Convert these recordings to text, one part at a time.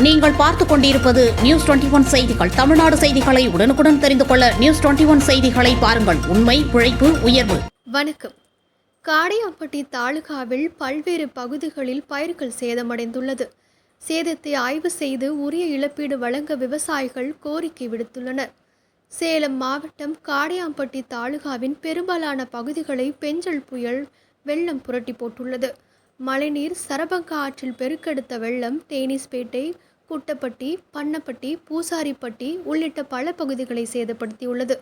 நீங்கள் பார்த்துக் கொண்டிருப்பது நியூஸ் டுவெண்டி ஒன் செய்திகள். தமிழ்நாடு செய்திகளை உடனுக்குடன் தெரிந்து கொள்ள நியூஸ் டுவெண்டி ஒன் செய்திகளை பாருங்கள். உண்மை உழைப்பு உயர்வு. வணக்கம். காடையாம்பட்டி தாலுகாவில் பல்வேறு பகுதிகளில் பயிர்கள் சேதமடைந்துள்ளது. சேதத்தை ஆய்வு செய்து உரிய இழப்பீடு வழங்க விவசாயிகள் கோரிக்கை விடுத்துள்ளனர். சேலம் மாவட்டம் காடையாம்பட்டி தாலுகாவின் பெரும்பாலான பகுதிகளை பெஞ்சல் புயல் வெள்ளம் புரட்டி போட்டுள்ளது. மழைநீர் சரபங்கா ஆற்றில் பெருக்கெடுத்த வெள்ளம் டேனிஸ்பேட்டை குட்டப்பட்டி பண்ணப்பட்டி பூசாரிப்பட்டி உள்ளிட்ட பல பகுதிகளை சேதப்படுத்தியுள்ளது.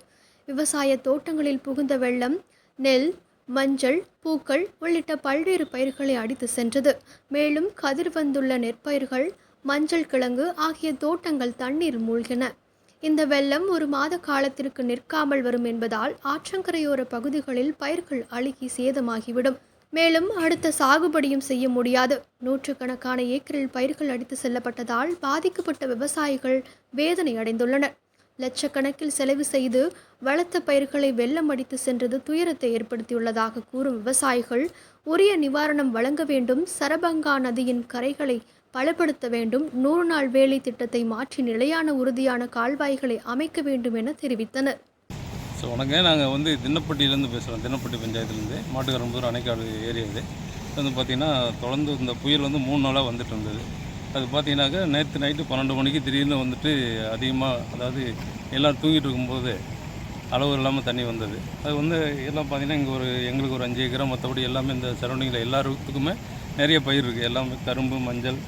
விவசாய தோட்டங்களில் புகுந்த வெள்ளம் நெல் மஞ்சள் பூக்கள் உள்ளிட்ட பல்வேறு பயிர்களை அடித்து சென்றது. மேலும் கதிர் வந்துள்ள நெற்பயிர்கள் மஞ்சள் கிழங்கு ஆகிய தோட்டங்கள் தண்ணீர் மூழ்கின. இந்த வெள்ளம் ஒரு மாத காலத்திற்கு நிற்காமல் வரும் என்பதால் ஆற்றங்கரையோர பகுதிகளில் பயிர்கள் அழுகி சேதமாகிவிடும். மேலும் அடுத்த சாகுபடியும் செய்ய முடியாது. நூற்றுக்கணக்கான ஏக்கரில் பயிர்கள் அடித்து செல்லப்பட்டதால் பாதிக்கப்பட்ட விவசாயிகள் வேதனை அடைந்துள்ளனர். லட்சக்கணக்கில் செலவு செய்து வளர்த்த பயிர்களை வெள்ளம் அடித்து சென்றது துயரத்தை ஏற்படுத்தியுள்ளதாக கூறும் விவசாயிகள் உரிய நிவாரணம் வழங்க வேண்டும் சரபங்கா நதியின் கரைகளை பலப்படுத்த வேண்டும் நூறு நாள் வேலை திட்டத்தை மாற்றி நிலையான உறுதியான கால்வாய்களை அமைக்க வேண்டும் என தெரிவித்தனர். ஸோ வணக்கம் நாங்கள் வந்து தின்னப்பட்டியிலேருந்து பேசுகிறோம் தின்னப்பட்டி பஞ்சாயத்துலேருந்து. மாட்டுக்கரம்பூர் அணைக்காடு ஏரியா இது. வந்து பார்த்திங்கன்னா தொடர்ந்து இந்த புயல் வந்து மூணு நாளாக வந்துட்டு இருந்தது. அது பார்த்தீங்கன்னாக்கா நேற்று நைட்டு பன்னெண்டு மணிக்கு திடீர்னு வந்துட்டு அதிகமாக அதாவது எல்லோரும் தூங்கிட்டு இருக்கும்போது அளவு இல்லாமல் தண்ணி வந்தது. அது வந்து எல்லாம் பார்த்திங்கன்னா இங்கே ஒரு எங்களுக்கு ஒரு அஞ்சு ஏக்கரா மற்றபடி எல்லாமே இந்த சரௌண்டிங்கில் எல்லாருக்குமே நிறைய பயிர் இருக்குது எல்லாமே கரும்பு மஞ்சள்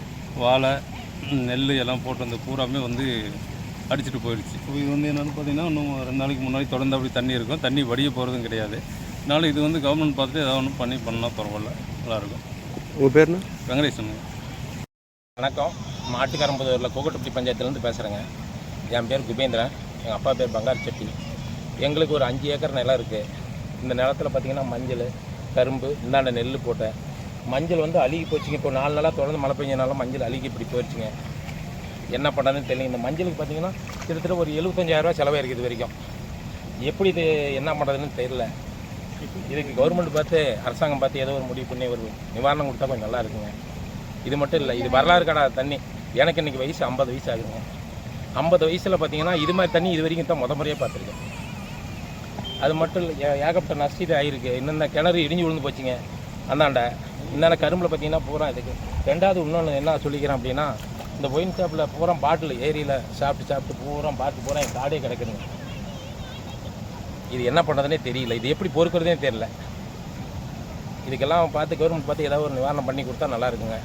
வாழை நெல் எல்லாம் போட்டு அந்த பூராமே வந்து அடிச்சிட்டு போயிடுச்சு இப்போ இது வந்து என்னென்னு பார்த்தீங்கன்னா இன்னும் ரெண்டு நாளைக்கு முன்னாடி தொடர்ந்து அப்படி தண்ணி இருக்கும். தண்ணி வடிய போகிறதும் கிடையாது. அதனால இது வந்து கவர்மெண்ட் பார்த்துட்டு ஏதாவது ஒன்று பண்ணி பண்ணால் பரவாயில்ல. நல்லாயிருக்கும். உங்கள் பேர்னா? வெங்கடேசன் வணக்கம். மாட்டுக்கரம்புதூரில் கோகட்டுப்பட்டி பஞ்சாயத்துலேருந்து பேசுகிறேங்க என் பேர் குபேந்திரன். எங்கள் அப்பா பேர் பங்காரு செட்டி. எங்களுக்கு ஒரு அஞ்சு ஏக்கர் நிலம் இருக்குது இந்த நிலத்தில் பார்த்தீங்கன்னா மஞ்சள் கரும்பு இந்தாண்ட நெல் போட்டேன். மஞ்சள் வந்து அழுகி போச்சுங்க. இப்போ நாலு நாளாக தொடர்ந்து மழை பெஞ்சனால மஞ்சள் அழுகி இப்படி போயிடுச்சுங்க என்ன பண்ணுறதுன்னு தெரியல. இந்த மஞ்சளுக்கு பார்த்தீங்கன்னா கிட்டத்தட்ட ஒரு எழுபத்தஞ்சாயிரரூவா செலவாயிருக்கு இது வரைக்கும். எப்படி இது என்ன பண்ணுறதுன்னு தெரியல. இதுக்கு கவர்மெண்ட் பார்த்து அரசாங்கம் பார்த்து ஏதோ ஒரு முடிவு பண்ணி ஒரு நிவாரணம் கொடுத்தா கொஞ்சம் நல்லா இருக்குங்க. இது மட்டும் இல்லை இது வரலாறு கடா தண்ணி. எனக்கு இன்னைக்கு வயசு ஐம்பது வயசு ஆகுதுங்க. ஐம்பது வயசில் பார்த்தீங்கன்னா இது மாதிரி தண்ணி இது வரைக்கும் தான் முத முறையாக பார்த்துருக்கேன். அது மட்டும் இல்லை ஏ- ஏகப்பட்ட நஷ்டம் ஆகிருக்கு இன்னும் கிணறு இடிஞ்சு விழுந்து போச்சுங்க. அந்தாண்ட இந்தாண்ட கரும்பில் பார்த்தீங்கன்னா பூரா இதுக்கு. ரெண்டாவது இன்னொன்று என்ன சொல்லிக்கிறேன் அப்படின்னா இந்த ஒயின் ஷாப்பில் பூரா பாட்டில் ஏரியில் சாப்பிட்டு சாப்பிட்டு பூரா பாட்டில் பூரா என் காடே கிடக்குதுங்க. இது என்ன பண்ணுறதுனே தெரியல. இது எப்படி பொறுக்கிறதே தெரியல. இதுக்கெல்லாம் பார்த்து கவர்மெண்ட் பார்த்து ஏதாவது ஒரு நிவாரணம் பண்ணி கொடுத்தா நல்லா இருக்குங்க.